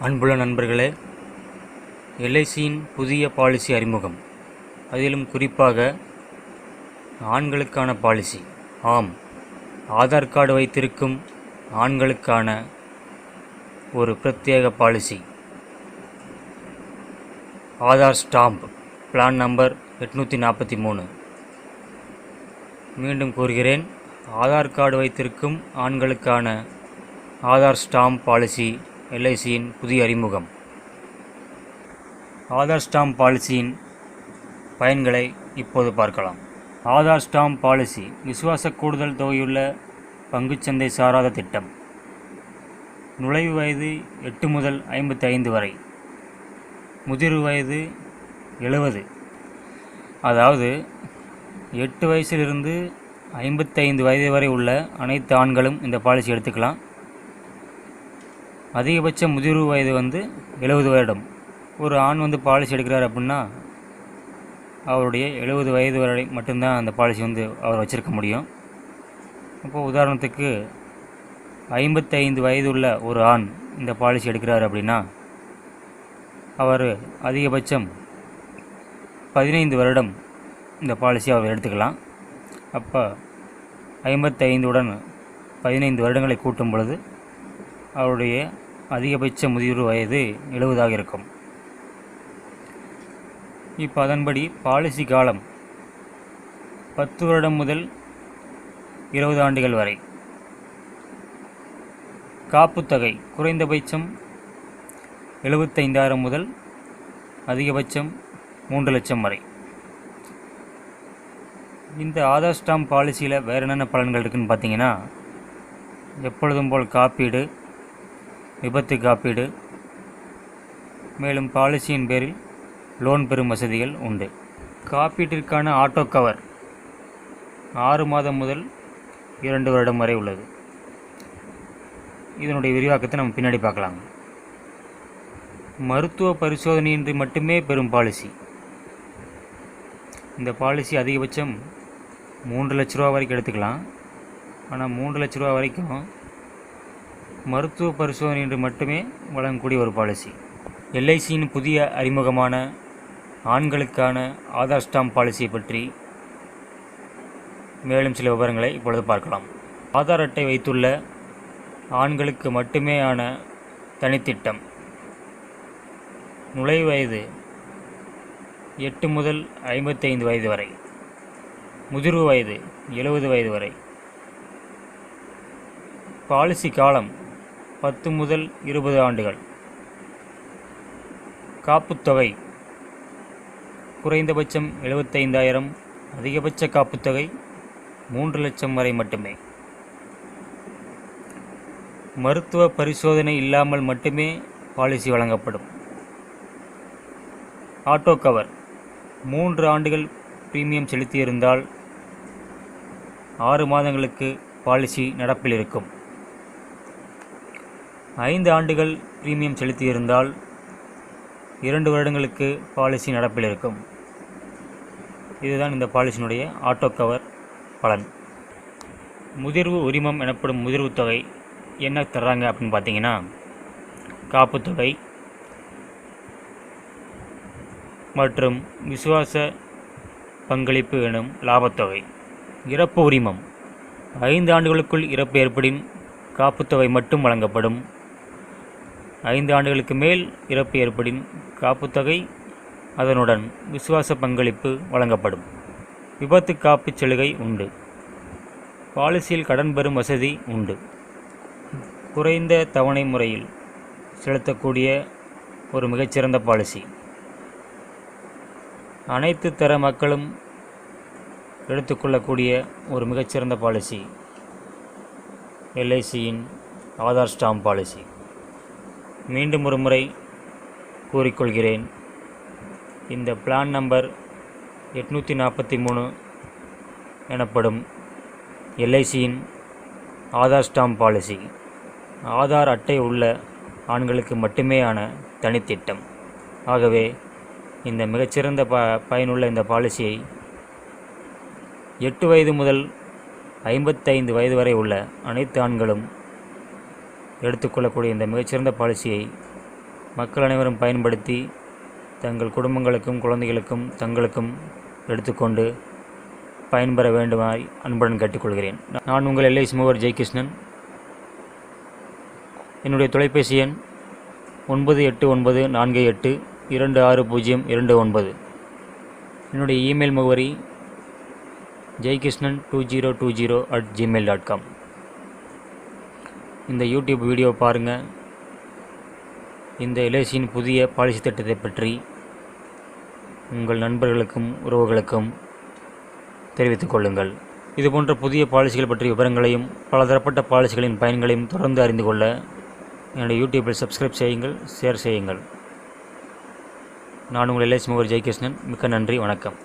அன்புள்ள நண்பர்களே எல்ஐசியின் புதிய பாலிசி அறிமுகம். அதிலும் குறிப்பாக ஆண்களுக்கான பாலிசி. ஆம் ஆதார் கார்டு வைத்திருக்கும் ஆண்களுக்கான ஒரு பிரத்யேக policy. Aadhaar stamp plan number எட்நூற்றி நாற்பத்தி மூணு மீண்டும் கூறுகிறேன் ஆதார் கார்டு வைத்திருக்கும் ஆண்களுக்கான ஆதார் ஸ்டாம்ப் பாலிசி எல்ஐசியின் புதிய அறிமுகம். ஆதார் ஸ்டாம்ப் பாலிசியின் பயன்களை இப்போது பார்க்கலாம். ஆதார் ஸ்டாம்ப் பாலிசி விசுவாச கூடுதல் தொகையுள்ள பங்குச்சந்தை சாராத திட்டம். நுழைவு வயது எட்டு முதல் ஐம்பத்தி ஐந்து வரை. முதிர்வு வயது எழுபது அதாவது எட்டு வயசிலிருந்து ஐம்பத்தைந்து வயது வரை உள்ள அனைத்து ஆண்களும் இந்த பாலிசி எடுத்துக்கலாம். அதிகபட்ச முதிர்வு வயது வந்து எழுபது வருடம். ஒரு ஆண் வந்து பாலிசி எடுக்கிறார் அப்படின்னா அவருடைய எழுபது வயது வரை மட்டும்தான் அந்த பாலிசி வந்து அவர் வச்சுருக்க முடியும். அப்போது உதாரணத்துக்கு ஐம்பத்தைந்து வயது உள்ள ஒரு ஆண் இந்த பாலிசி எடுக்கிறார் அப்படின்னா அவர் அதிகபட்சம் பதினைந்து வருடம் இந்த பாலிசி அவர் எடுத்துக்கலாம். அப்போ ஐம்பத்தைந்துடன் பதினைந்து வருடங்களை கூட்டும் பொழுது அவருடைய அதிகபட்ச முதிர்வு வயது எழுபதாக இருக்கும். இப்போ அதன்படி பாலிசி காலம் பத்து வருடம் முதல் இருபது ஆண்டுகள் வரை. காப்புத்தொகை குறைந்தபட்சம் எழுபத்தைந்தாயிரம் முதல் அதிகபட்சம் மூன்று லட்சம் வரை. இந்த ஆதார் ஸ்டாம்ப் பாலிசியில் வேறு என்னென்ன பலன்கள் இருக்குதுன்னு பார்த்தீங்கன்னா எப்பொழுதும் போல் காப்பீடு விபத்து காப்பீடு. மேலும் பாலிசியின் பேரில் லோன் பெறும் வசதிகள் உண்டு. காப்பீட்டிற்கான ஆட்டோ கவர் ஆறு மாதம் முதல் இரண்டு வருடம் வரை உள்ளது. இதனுடைய விரிவாக்கத்தை நம்ம பின்னாடி பார்க்கலாம். மருத்துவ பரிசோதனையின்றி மட்டுமே பெறும் பாலிசி. இந்த பாலிசி அதிகபட்சம் மூன்று லட்ச ரூபா வரைக்கும் எடுத்துக்கலாம். ஆனால் மூன்று லட்ச ரூபா வரைக்கும் மருத்துவ பரிசோதனை என்று மட்டுமே வழங்கக்கூடிய ஒரு பாலிசி. எல்ஐசியின் புதிய அறிமுகமான ஆண்களுக்கான ஆதார் ஸ்டாம்ப் பாலிசியை பற்றி மேலும் சில விவரங்களை இப்பொழுது பார்க்கலாம். ஆதார் அட்டை வைத்துள்ள ஆண்களுக்கு மட்டுமேயான தனித்திட்டம். நுழைவு வயது எட்டு முதல் ஐம்பத்தைந்து வயது வரை. முதிர்வு வயது எழுபது வயது வரை. பாலிசி காலம் பத்து முதல் இருபது ஆண்டுகள். காப்புத்தொகை. குறைந்தபட்சம் எழுபத்தைந்தாயிரம் அதிகபட்ச காப்புத்தொகை மூன்று லட்சம் வரை மட்டுமே. மருத்துவ பரிசோதனை இல்லாமல் மட்டுமே பாலிசி வழங்கப்படும். Auto cover. மூன்று ஆண்டுகள் பிரீமியம் செலுத்தியிருந்தால் ஆறு மாதங்களுக்கு பாலிசி நடப்பில் இருக்கும். ஐந்து ஆண்டுகள் பிரீமியம் செலுத்தியிருந்தால் இரண்டு வருடங்களுக்கு பாலிசி நடப்பில் இருக்கும். இதுதான் இந்த பாலிசியினுடைய ஆட்டோ கவர் பலன். முதிர்வு உரிமம் எனப்படும் முதிர்வு தொகை என்ன தர்றாங்க அப்படின்னு பார்த்தீங்கன்னா காப்புத்தொகை மற்றும் விசுவாச பங்களிப்பு எனும் லாபத்தொகை இறப்பு உரிமம். ஐந்து ஆண்டுகளுக்குள் இறப்பு ஏற்படின் காப்புத்தொகை மட்டும் வழங்கப்படும். ஐந்து ஆண்டுகளுக்கு மேல் இறப்பு ஏற்படின் காப்புத்தொகை அதனுடன் விசுவாச பங்களிப்பு வழங்கப்படும். விபத்து காப்புச் சலுகை உண்டு. பாலிசியில் கடன் பெறும் வசதி உண்டு. குறைந்த தவணை முறையில் செலுத்தக்கூடிய ஒரு மிகச்சிறந்த பாலிசி. அனைத்து தர மக்களும் எடுத்துக்கொள்ளக்கூடிய ஒரு மிகச்சிறந்த பாலிசி. எல்ஐசியின் ஆதார் ஸ்டாம்ப் பாலிசி. மீண்டும் ஒரு முறை கூறிக்கொள்கிறேன். இந்த பிளான் நம்பர் எட்நூற்றி நாற்பத்தி மூணு எனப்படும் எல்ஐசியின் ஆதார் ஸ்டாம்ப் பாலிசி ஆதார் அட்டை உள்ள ஆண்களுக்கு மட்டுமேயான தனித்திட்டம் ஆகவே இந்த மிகச்சிறந்த ப பயனுள்ள இந்த பாலிசியை எட்டு வயது முதல் ஐம்பத்தைந்து வயது வரை உள்ள அனைத்து ஆண்களும் எடுத்துக்கொள்ளக்கூடிய இந்த மிகச்சிறந்த பாலிசியை மக்கள் அனைவரும் பயன்படுத்தி தங்கள் குடும்பங்களுக்கும் குழந்தைகளுக்கும் தங்களுக்கும் எடுத்துக்கொண்டு பயன்பெற வேண்டுமாய் அன்புடன் கேட்டுக்கொள்கிறேன். நான் உங்கள் எல்ஐசி மூவர் ஜெயகிருஷ்ணன். என்னுடைய தொலைபேசி எண் ஒன்பது எட்டு ஒன்பது நான்கு எட்டு இரண்டு ஆறு பூஜ்ஜியம் இரண்டு ஒன்பது. என்னுடைய இமெயில் முகவரி Jaikrishnan two zero two zero at Gmail dot com. இந்த யூடியூப் வீடியோ பாருங்கள் இந்த எல்ஐசியின் புதிய பாலிசி திட்டத்தை பற்றி உங்கள் நண்பர்களுக்கும் உறவுகளுக்கும் தெரிவித்துக் கொள்ளுங்கள். இதுபோன்ற புதிய பாலிசிகள் பற்றிய விவரங்களையும் பலதரப்பட்ட பாலிசிகளின் பயன்களையும் தொடர்ந்து அறிந்து கொள்ள என்னுடைய யூடியூப்பில் சப்ஸ்கிரைப் செய்யுங்கள் ஷேர் செய்யுங்கள். நான் உங்கள் எல்ஐசி முகர் ஜெயகிருஷ்ணன் மிக்க நன்றி வணக்கம்.